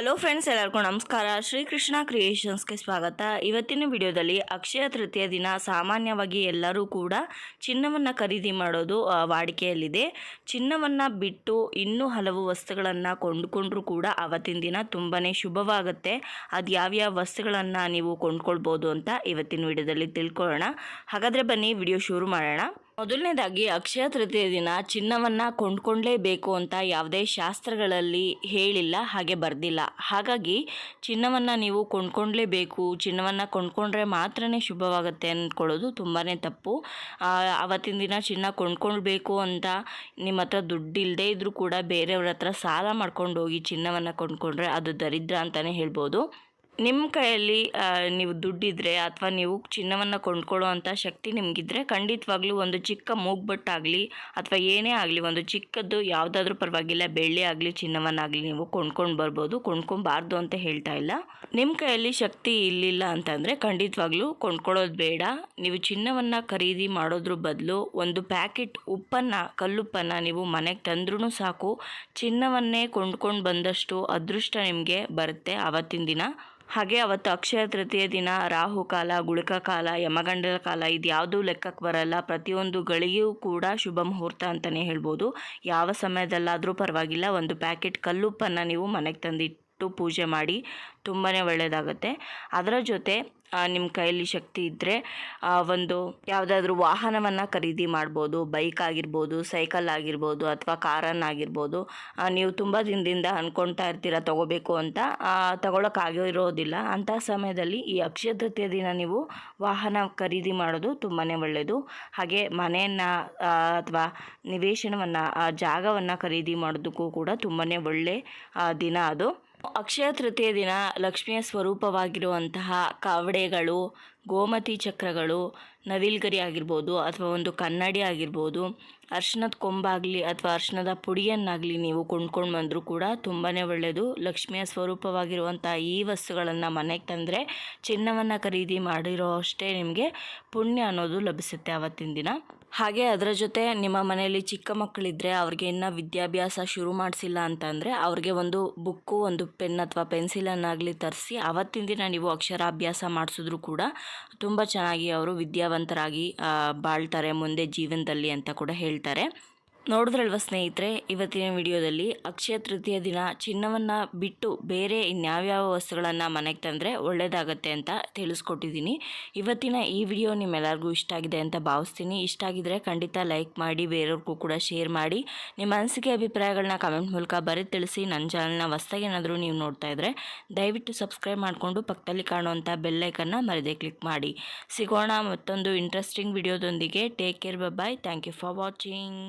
Hello friends ಎಲ್ಲರಿಗೂ ನಮಸ್ಕಾರ. ಶ್ರೀಕೃಷ್ಣ ಕ್ರಿಯೇಷನ್ಸ್ಗೆ ಸ್ವಾಗತ. ಇವತ್ತಿನ ವಿಡಿಯೋದಲ್ಲಿ ಅಕ್ಷಯ ತೃತೀಯ ದಿನ. ಸಾಮಾನ್ಯವಾಗಿ ಎಲ್ಲರೂ ಕೂಡ ಚಿನ್ನವನ್ನು ಖರೀದಿ ಮಾಡೋದು ವಾಡಿಕೆಯಲ್ಲಿದೆ. ಚಿನ್ನವನ್ನು ಬಿಟ್ಟು ಇನ್ನೂ ಹಲವು ವಸ್ತುಗಳನ್ನು ಕೊಂಡುಕೊಂಡ್ರೂ ಕೂಡ ಅವತ್ತಿನ ದಿನ ತುಂಬಾ ಶುಭವಾಗುತ್ತೆ. ಅದು ಯಾವ್ಯಾವ ವಸ್ತುಗಳನ್ನು ನೀವು ಕೊಂಡ್ಕೊಳ್ಬೋದು ಅಂತ ಇವತ್ತಿನ ವಿಡಿಯೋದಲ್ಲಿ ತಿಳ್ಕೊಳ್ಳೋಣ. ಹಾಗಾದರೆ ಬನ್ನಿ, ವಿಡಿಯೋ ಶುರು ಮಾಡೋಣ. ಮೊದಲನೇದಾಗಿ ಅಕ್ಷಯ ತೃತೀಯ ದಿನ ಚಿನ್ನವನ್ನು ಕೊಂಡ್ಕೊಂಡ್ಲೇಬೇಕು ಅಂತ ಯಾವುದೇ ಶಾಸ್ತ್ರಗಳಲ್ಲಿ ಹೇಳಿಲ್ಲ, ಹಾಗೆ ಬರ್ದಿಲ್ಲ. ಹಾಗಾಗಿ ಚಿನ್ನವನ್ನು ನೀವು ಕೊಂಡ್ಕೊಂಡ್ಲೇಬೇಕು, ಚಿನ್ನವನ್ನು ಕೊಂಡ್ಕೊಂಡ್ರೆ ಮಾತ್ರನೇ ಶುಭವಾಗುತ್ತೆ ಅಂದ್ಕೊಳ್ಳೋದು ತುಂಬಾ ತಪ್ಪು. ಅವತ್ತಿನ ದಿನ ಚಿನ್ನ ಕೊಂಡ್ಕೊಳ್ಬೇಕು ಅಂತ ನಿಮ್ಮ ಹತ್ರ ದುಡ್ಡು ಇಲ್ಲದೇ ಇದ್ದರೂ ಕೂಡ ಬೇರೆಯವ್ರ ಹತ್ರ ಸಾಲ ಮಾಡ್ಕೊಂಡು ಹೋಗಿ ಚಿನ್ನವನ್ನು ಕೊಂಡ್ಕೊಂಡ್ರೆ ಅದು ದರಿದ್ರ ಅಂತಲೇ ಹೇಳ್ಬೋದು. ನಿಮ್ಮ ಕೈಯಲ್ಲಿ ನೀವು ದುಡ್ಡಿದ್ರೆ ಅಥವಾ ನೀವು ಚಿನ್ನವನ್ನು ಕೊಂಡ್ಕೊಳ್ಳೋ ಅಂಥ ಶಕ್ತಿ ನಿಮಗಿದ್ರೆ ಖಂಡಿತವಾಗ್ಲೂ ಒಂದು ಚಿಕ್ಕ ಮೂಗ್ಬಟ್ಟಾಗಲಿ ಅಥವಾ ಏನೇ ಆಗಲಿ, ಒಂದು ಚಿಕ್ಕದ್ದು ಯಾವುದಾದ್ರೂ ಪರವಾಗಿಲ್ಲ, ಬೆಳ್ಳಿ ಆಗಲಿ, ಚಿನ್ನವನ್ನಾಗಲಿ ನೀವು ಕೊಂಡ್ಕೊಂಡು ಬರ್ಬೋದು, ಕೊಂಡ್ಕೊಬಾರ್ದು ಅಂತ ಹೇಳ್ತಾ ಇಲ್ಲ. ನಿಮ್ಮ ಕೈಯಲ್ಲಿ ಶಕ್ತಿ ಇಲ್ಲಿಲ್ಲ ಅಂತಂದರೆ ಖಂಡಿತವಾಗ್ಲೂ ಕೊಂಡ್ಕೊಳ್ಳೋದು ಬೇಡ. ನೀವು ಚಿನ್ನವನ್ನು ಖರೀದಿ ಮಾಡೋದ್ರ ಬದಲು ಒಂದು ಪ್ಯಾಕೆಟ್ ಉಪ್ಪನ್ನು, ಕಲ್ಲುಪ್ಪನ್ನು ನೀವು ಮನೆಗೆ ತಂದ್ರೂ ಸಾಕು. ಚಿನ್ನವನ್ನೇ ಕೊಂಡ್ಕೊಂಡು ಬಂದಷ್ಟು ಅದೃಷ್ಟ ನಿಮಗೆ ಬರುತ್ತೆ ಆವತ್ತಿನ ದಿನ. ಹಾಗೆ ಅವತ್ತು ಅಕ್ಷಯ ತೃತೀಯ ದಿನ, ರಾಹು ಕಾಲ, ಗುಳಿಕ ಕಾಲ ಇದು ಯಾವುದೂ ಲೆಕ್ಕಕ್ಕೆ ಬರಲ್ಲ. ಪ್ರತಿಯೊಂದು ಗಳಿಗೆಯೂ ಕೂಡ ಶುಭ ಮುಹೂರ್ತ ಅಂತಲೇ ಹೇಳ್ಬೋದು. ಯಾವ ಸಮಯದಲ್ಲಾದರೂ ಪರವಾಗಿಲ್ಲ. ಒಂದು ಪ್ಯಾಕೆಟ್ ಕಲ್ಲುಪ್ಪನ್ನು ನೀವು ಮನೆಗೆ ತಂದಿಟ್ಟು ಪೂಜೆ ಮಾಡಿ ತುಂಬಾ ಒಳ್ಳೆಯದಾಗುತ್ತೆ ಅದರ ಜೊತೆ ನಿಮ್ಮ ಕೈಯಲ್ಲಿ ಶಕ್ತಿ ಇದ್ದರೆ ಒಂದು ಯಾವುದಾದ್ರೂ ವಾಹನವನ್ನು ಖರೀದಿ ಮಾಡ್ಬೋದು, ಬೈಕ್ ಆಗಿರ್ಬೋದು, ಸೈಕಲ್ ಆಗಿರ್ಬೋದು ಅಥವಾ ಕಾರನ್ನಾಗಿರ್ಬೋದು ನೀವು ತುಂಬ ದಿನದಿಂದ ಅಂದ್ಕೊಳ್ತಾ ಇರ್ತೀರ, ತಗೋಬೇಕು ಅಂತ ತಗೊಳಕ್ಕಾಗಿರೋದಿಲ್ಲ ಅಂಥ ಸಮಯದಲ್ಲಿ ಈ ಅಕ್ಷಯ ದಿನ ನೀವು ವಾಹನ ಖರೀದಿ ಮಾಡೋದು ತುಂಬಾ ಒಳ್ಳೆಯದು ಹಾಗೆ ಮನೆಯನ್ನು ಅಥವಾ ನಿವೇಶನವನ್ನು ಜಾಗವನ್ನು ಖರೀದಿ ಮಾಡೋದಕ್ಕೂ ಕೂಡ ತುಂಬಾ ಒಳ್ಳೆ ದಿನ ಅದು. ಅಕ್ಷಯ ತೃತೀಯ ದಿನ ಲಕ್ಷ್ಮಿಯ ಸ್ವರೂಪವಾಗಿರುವಂತಹ ಕಾವಡೆಗಳು ಗೋಮತಿ ಚಕ್ರಗಳು ನವಿಲ್ಗರಿ ಆಗಿರ್ಬೋದು ಅಥವಾ ಒಂದು ಕನ್ನಡಿ ಆಗಿರ್ಬೋದು, ಅರ್ಶನದ ಕೊಂಬಾಗಲಿ ಅಥವಾ ಅರ್ಶನದ ಪುಡಿಯನ್ನಾಗಲಿ ನೀವು ಕೊಂಡ್ಕೊಂಡು ಬಂದರೂ ಕೂಡ ತುಂಬಾ ಒಳ್ಳೆಯದು ಲಕ್ಷ್ಮಿಯ ಸ್ವರೂಪವಾಗಿರುವಂಥ ಈ ವಸ್ತುಗಳನ್ನು ಮನೆಗೆ ತಂದರೆ ಚಿನ್ನವನ್ನು ಖರೀದಿ ಮಾಡಿರೋ ಅಷ್ಟೇ ನಿಮಗೆ ಪುಣ್ಯ ಅನ್ನೋದು ಲಭಿಸುತ್ತೆ ಆವತ್ತಿನ ದಿನ. ಹಾಗೆ ಅದರ ಜೊತೆ ನಿಮ್ಮ ಮನೆಯಲ್ಲಿ ಚಿಕ್ಕ ಮಕ್ಕಳಿದ್ದರೆ ಅವ್ರಿಗೆ ಇನ್ನೂ ವಿದ್ಯಾಭ್ಯಾಸ ಶುರು ಮಾಡಿಸಿಲ್ಲ ಅಂತಂದರೆ ಅವ್ರಿಗೆ ಒಂದು ಬುಕ್ಕು, ಒಂದು ಪೆನ್ ಅಥವಾ ಪೆನ್ಸಿಲನ್ನಾಗಲಿ ತರಿಸಿ ಆವತ್ತಿನ ದಿನ ನೀವು ಅಕ್ಷರಾಭ್ಯಾಸ ಮಾಡಿಸಿದ್ರು ಕೂಡ ತುಂಬ ಚೆನ್ನಾಗಿ ಅವರು ವಿದ್ಯಾವಂತರಾಗಿ ಬಾಳ್ತಾರೆ ಮುಂದೆ ಜೀವನದಲ್ಲಿ ಅಂತ ಕೂಡ ಹೇಳ್ತಾರೆ. ನೋಡಿದ್ರಲ್ವ ಸ್ನೇಹಿತರೆ, ಇವತ್ತಿನ ವಿಡಿಯೋದಲ್ಲಿ ಅಕ್ಷಯ ತೃತೀಯ ದಿನ ಚಿನ್ನವನ್ನು ಬಿಟ್ಟು ಬೇರೆ ಇನ್ಯಾವ್ಯಾವ ವಸ್ತುಗಳನ್ನು ಮನೆಗೆ ತಂದರೆ ಒಳ್ಳೆಯದಾಗತ್ತೆ ಅಂತ ತಿಳಿಸ್ಕೊಟ್ಟಿದ್ದೀನಿ. ಇವತ್ತಿನ ಈ ವಿಡಿಯೋ ನಿಮ್ಮೆಲ್ಲರಿಗೂ ಇಷ್ಟ ಆಗಿದೆ ಅಂತ ಭಾವಿಸ್ತೀನಿ. ಇಷ್ಟ ಆಗಿದ್ರೆ ಖಂಡಿತ ಲೈಕ್ ಮಾಡಿ, ಬೇರೆಯವ್ರಿಗೂ ಕೂಡ ಶೇರ್ ಮಾಡಿ. ನಿಮ್ಮ ಅನಿಸಿಕೆ ಅಭಿಪ್ರಾಯಗಳನ್ನ ಕಮೆಂಟ್ ಮೂಲಕ ಬರೀ ತಿಳಿಸಿ ನನ್ನ ಚಾನಲ್ನ ಹೊಸ್ದಾಗಿ ಏನಾದರೂ ನೀವು ನೋಡ್ತಾ ಇದ್ದರೆ ದಯವಿಟ್ಟು ಸಬ್ಸ್ಕ್ರೈಬ್ ಮಾಡಿಕೊಂಡು ಪಕ್ಕದಲ್ಲಿ ಕಾಣುವಂಥ ಬೆಲ್ಲೈಕನ್ನು ಮರದೇ ಕ್ಲಿಕ್ ಮಾಡಿ. ಸಿಗೋಣ ಮತ್ತೊಂದು interesting ವಿಡಿಯೋದೊಂದಿಗೆ. Take care bye thank you for watching